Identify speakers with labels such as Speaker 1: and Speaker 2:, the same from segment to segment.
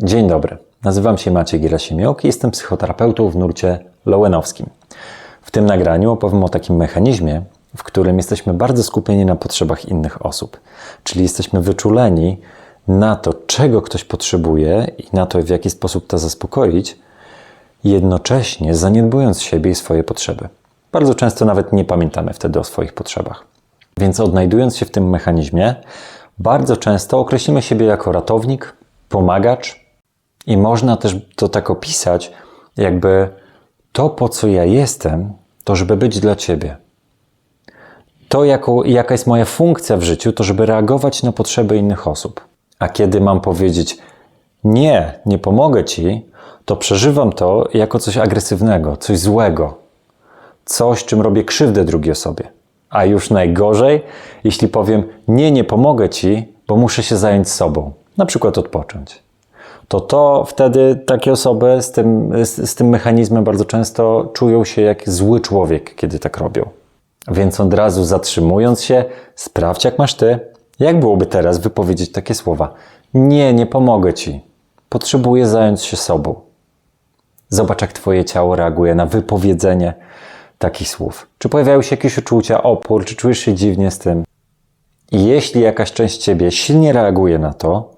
Speaker 1: Dzień dobry, nazywam się Maciej Gierasimiuk i jestem psychoterapeutą w nurcie lowenowskim. W tym nagraniu opowiem o takim mechanizmie, w którym jesteśmy bardzo skupieni na potrzebach innych osób. Czyli jesteśmy wyczuleni na to, czego ktoś potrzebuje i na to, w jaki sposób to zaspokoić, jednocześnie zaniedbując siebie i swoje potrzeby. Bardzo często nawet nie pamiętamy wtedy o swoich potrzebach. Więc odnajdując się w tym mechanizmie, bardzo często określimy siebie jako ratownik, pomagacz i można też to tak opisać, jakby to, po co ja jestem, to żeby być dla ciebie. To, jako, jaka jest moja funkcja w życiu, to żeby reagować na potrzeby innych osób. A kiedy mam powiedzieć nie, nie pomogę ci, to przeżywam to jako coś agresywnego, coś złego, coś, czym robię krzywdę drugiej osobie. A już najgorzej, jeśli powiem nie, nie pomogę ci, bo muszę się zająć sobą, na przykład odpocząć. To to wtedy takie osoby z tym, z, z tym mechanizmem bardzo często czują się jak zły człowiek, kiedy tak robią. Więc od razu zatrzymując się, sprawdź jak masz ty. Jak byłoby teraz wypowiedzieć takie słowa? Nie, nie pomogę ci. Potrzebuję zająć się sobą. Zobacz, jak twoje ciało reaguje na wypowiedzenie takich słów. Czy pojawiają się jakieś uczucia, opór, czy czujesz się dziwnie z tym? I jeśli jakaś część ciebie silnie reaguje na to,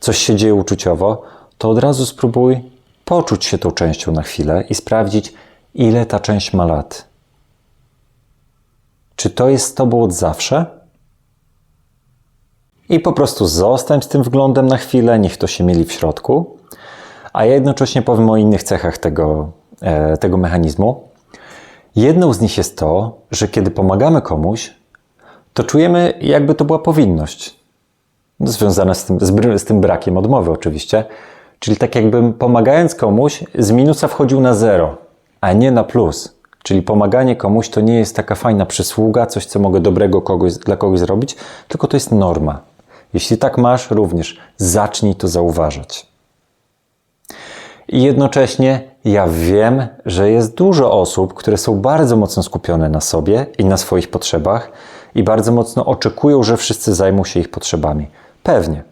Speaker 1: coś się dzieje uczuciowo, to od razu spróbuj poczuć się tą częścią na chwilę i sprawdzić, ile ta część ma lat. Czy to jest z tobą od zawsze? I po prostu zostań z tym wglądem na chwilę, niech to się mieli w środku. A ja jednocześnie powiem o innych cechach tego, e, tego mechanizmu. Jedną z nich jest to, że kiedy pomagamy komuś, to czujemy, jakby to była powinność. Związana z tym, z, z tym brakiem odmowy, oczywiście. Czyli tak jakbym pomagając komuś z minusa wchodził na zero, a nie na plus. Czyli pomaganie komuś to nie jest taka fajna przysługa, coś, co mogę dobrego kogoś, dla kogoś zrobić, tylko to jest norma. Jeśli tak masz, również zacznij to zauważać. I jednocześnie ja wiem, że jest dużo osób, które są bardzo mocno skupione na sobie i na swoich potrzebach i bardzo mocno oczekują, że wszyscy zajmą się ich potrzebami. Pewnie,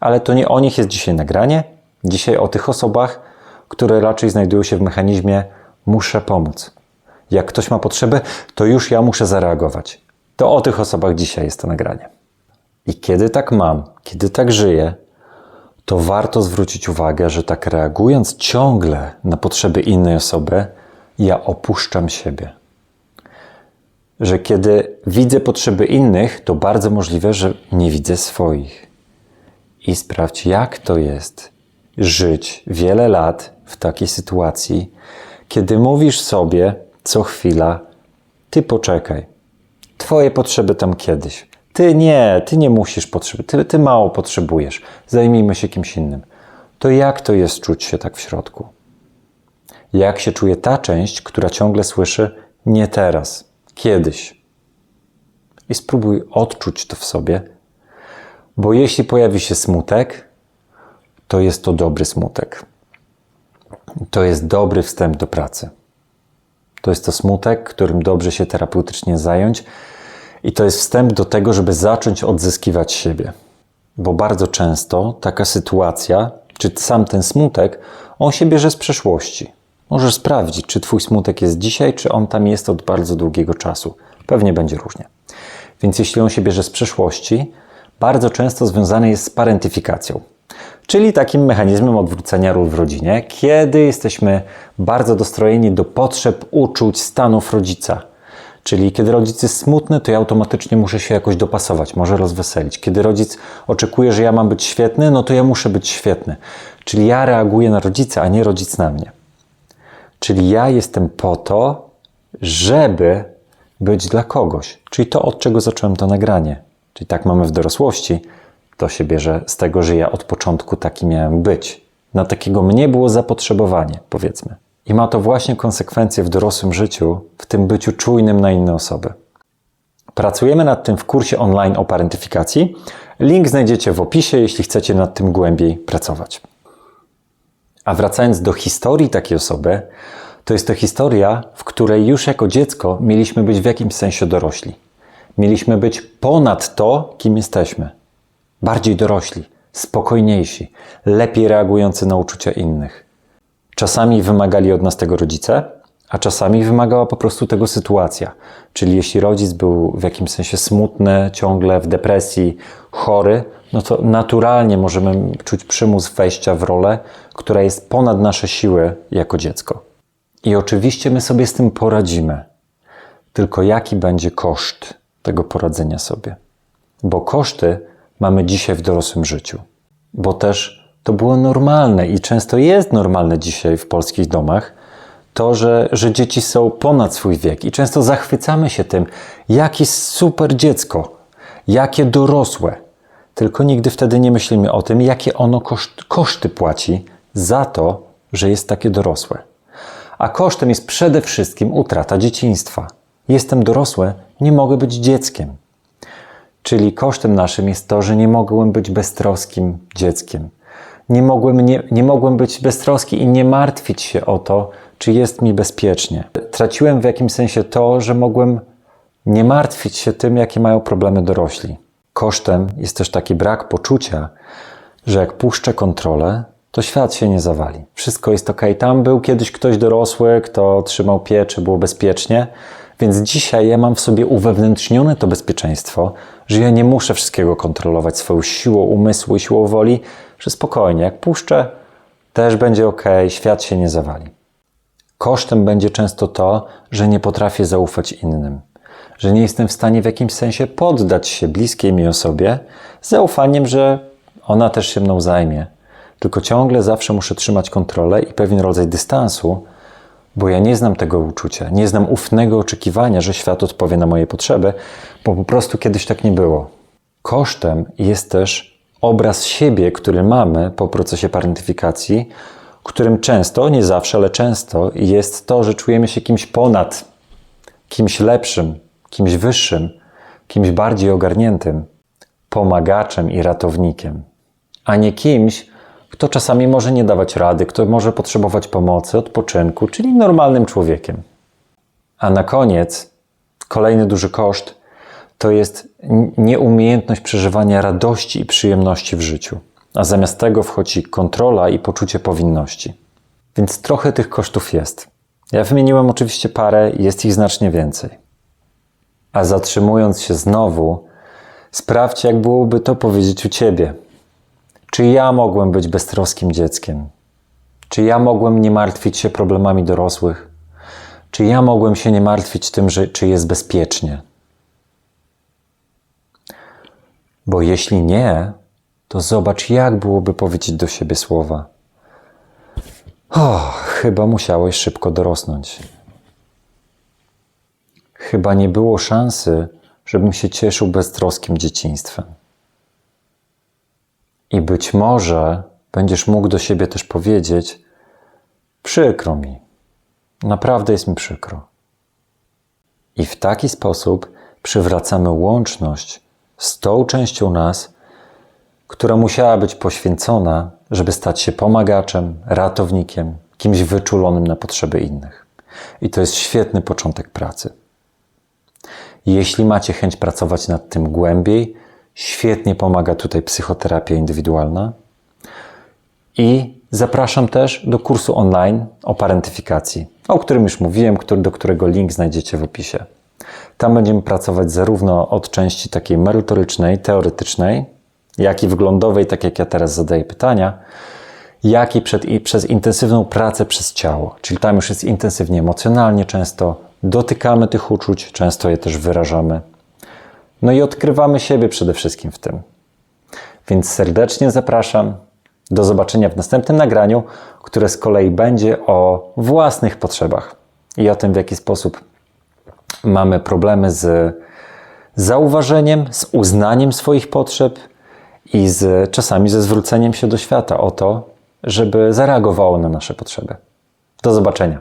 Speaker 1: ale to nie o nich jest dzisiaj nagranie. Dzisiaj o tych osobach, które raczej znajdują się w mechanizmie muszę pomóc. Jak ktoś ma potrzebę, to już ja muszę zareagować. To o tych osobach dzisiaj jest to nagranie. I kiedy tak mam, kiedy tak żyję, to warto zwrócić uwagę, że tak reagując ciągle na potrzeby innej osoby, ja opuszczam siebie. Że kiedy widzę potrzeby innych, to bardzo możliwe, że nie widzę swoich. I sprawdź, jak to jest żyć wiele lat w takiej sytuacji, kiedy mówisz sobie co chwila: Ty poczekaj, Twoje potrzeby tam kiedyś. Ty nie, ty nie musisz potrzebować, ty, ty mało potrzebujesz. Zajmijmy się kimś innym. To jak to jest czuć się tak w środku? Jak się czuje ta część, która ciągle słyszy nie teraz, kiedyś? I spróbuj odczuć to w sobie, bo jeśli pojawi się smutek, to jest to dobry smutek. To jest dobry wstęp do pracy. To jest to smutek, którym dobrze się terapeutycznie zająć, i to jest wstęp do tego, żeby zacząć odzyskiwać siebie. Bo bardzo często taka sytuacja, czy sam ten smutek, on się bierze z przeszłości. Możesz sprawdzić, czy Twój smutek jest dzisiaj, czy on tam jest od bardzo długiego czasu. Pewnie będzie różnie. Więc jeśli on się bierze z przeszłości, bardzo często związany jest z parentyfikacją, czyli takim mechanizmem odwrócenia ról w rodzinie, kiedy jesteśmy bardzo dostrojeni do potrzeb, uczuć, stanów rodzica. Czyli kiedy rodzic jest smutny, to ja automatycznie muszę się jakoś dopasować, może rozweselić. Kiedy rodzic oczekuje, że ja mam być świetny, no to ja muszę być świetny. Czyli ja reaguję na rodzica, a nie rodzic na mnie. Czyli ja jestem po to, żeby być dla kogoś. Czyli to, od czego zacząłem to nagranie. Czyli tak mamy w dorosłości, to się bierze z tego, że ja od początku taki miałem być. Na takiego mnie było zapotrzebowanie, powiedzmy. I ma to właśnie konsekwencje w dorosłym życiu, w tym byciu czujnym na inne osoby. Pracujemy nad tym w kursie online o parentyfikacji. Link znajdziecie w opisie, jeśli chcecie nad tym głębiej pracować. A wracając do historii takiej osoby, to jest to historia, w której już jako dziecko mieliśmy być w jakimś sensie dorośli. Mieliśmy być ponad to, kim jesteśmy. Bardziej dorośli. spokojniejsi, lepiej reagujący na uczucia innych. Czasami wymagali od nas tego rodzice, a czasami wymagała po prostu tego sytuacja. Czyli jeśli rodzic był w jakimś sensie smutny, ciągle w depresji, chory, no to naturalnie możemy czuć przymus wejścia w rolę, która jest ponad nasze siły jako dziecko. I oczywiście my sobie z tym poradzimy. Tylko jaki będzie koszt tego poradzenia sobie? Bo koszty mamy dzisiaj w dorosłym życiu. Bo też to było normalne i często jest normalne dzisiaj w polskich domach, to, że, że dzieci są ponad swój wiek i często zachwycamy się tym, jakie super dziecko, jakie dorosłe. Tylko nigdy wtedy nie myślimy o tym, jakie ono koszt, koszty płaci za to, że jest takie dorosłe. A kosztem jest przede wszystkim utrata dzieciństwa. Jestem dorosłe, nie mogę być dzieckiem. Czyli kosztem naszym jest to, że nie mogłem być beztroskim dzieckiem. Nie mogłem, nie, nie mogłem być beztroski i nie martwić się o to, czy jest mi bezpiecznie. Traciłem w jakimś sensie to, że mogłem nie martwić się tym, jakie mają problemy dorośli. Kosztem jest też taki brak poczucia, że jak puszczę kontrolę, to świat się nie zawali. Wszystko jest ok. Tam był kiedyś ktoś dorosły, kto trzymał pieczę, było bezpiecznie, więc dzisiaj ja mam w sobie uwewnętrznione to bezpieczeństwo, że ja nie muszę wszystkiego kontrolować swoją siłą umysłu i siłą woli, że spokojnie, jak puszczę, też będzie ok, świat się nie zawali. Kosztem będzie często to, że nie potrafię zaufać innym, że nie jestem w stanie w jakimś sensie poddać się bliskiej mi osobie z zaufaniem, że ona też się mną zajmie. Tylko ciągle zawsze muszę trzymać kontrolę i pewien rodzaj dystansu, bo ja nie znam tego uczucia, nie znam ufnego oczekiwania, że świat odpowie na moje potrzeby, bo po prostu kiedyś tak nie było. Kosztem jest też obraz siebie, który mamy po procesie parentyfikacji, którym często, nie zawsze, ale często jest to, że czujemy się kimś ponad, kimś lepszym, kimś wyższym, kimś bardziej ogarniętym, pomagaczem i ratownikiem, a nie kimś, kto czasami może nie dawać rady, kto może potrzebować pomocy, odpoczynku, czyli normalnym człowiekiem. A na koniec, kolejny duży koszt to jest nieumiejętność przeżywania radości i przyjemności w życiu a zamiast tego wchodzi kontrola i poczucie powinności. Więc trochę tych kosztów jest. Ja wymieniłem oczywiście parę, jest ich znacznie więcej. A zatrzymując się znowu, sprawdź, jak byłoby to powiedzieć u ciebie. Czy ja mogłem być beztroskim dzieckiem? Czy ja mogłem nie martwić się problemami dorosłych? Czy ja mogłem się nie martwić tym, że, czy jest bezpiecznie? Bo jeśli nie, to zobacz, jak byłoby powiedzieć do siebie słowa. O, chyba musiałeś szybko dorosnąć. Chyba nie było szansy, żebym się cieszył beztroskim dzieciństwem. I być może będziesz mógł do siebie też powiedzieć: Przykro mi, naprawdę jest mi przykro. I w taki sposób przywracamy łączność z tą częścią nas, która musiała być poświęcona, żeby stać się pomagaczem, ratownikiem, kimś wyczulonym na potrzeby innych. I to jest świetny początek pracy. Jeśli macie chęć pracować nad tym głębiej, świetnie pomaga tutaj psychoterapia indywidualna. I zapraszam też do kursu online o parentyfikacji, o którym już mówiłem, do którego link znajdziecie w opisie. Tam będziemy pracować zarówno od części takiej merytorycznej, teoretycznej, jak i wglądowej, tak jak ja teraz zadaję pytania, jak i, przed, i przez intensywną pracę przez ciało. Czyli tam już jest intensywnie emocjonalnie często, dotykamy tych uczuć, często je też wyrażamy. No i odkrywamy siebie przede wszystkim w tym. Więc serdecznie zapraszam. Do zobaczenia w następnym nagraniu, które z kolei będzie o własnych potrzebach i o tym, w jaki sposób mamy problemy z zauważeniem, z uznaniem swoich potrzeb i z, czasami ze zwróceniem się do świata o to, żeby zareagowało na nasze potrzeby. Do zobaczenia.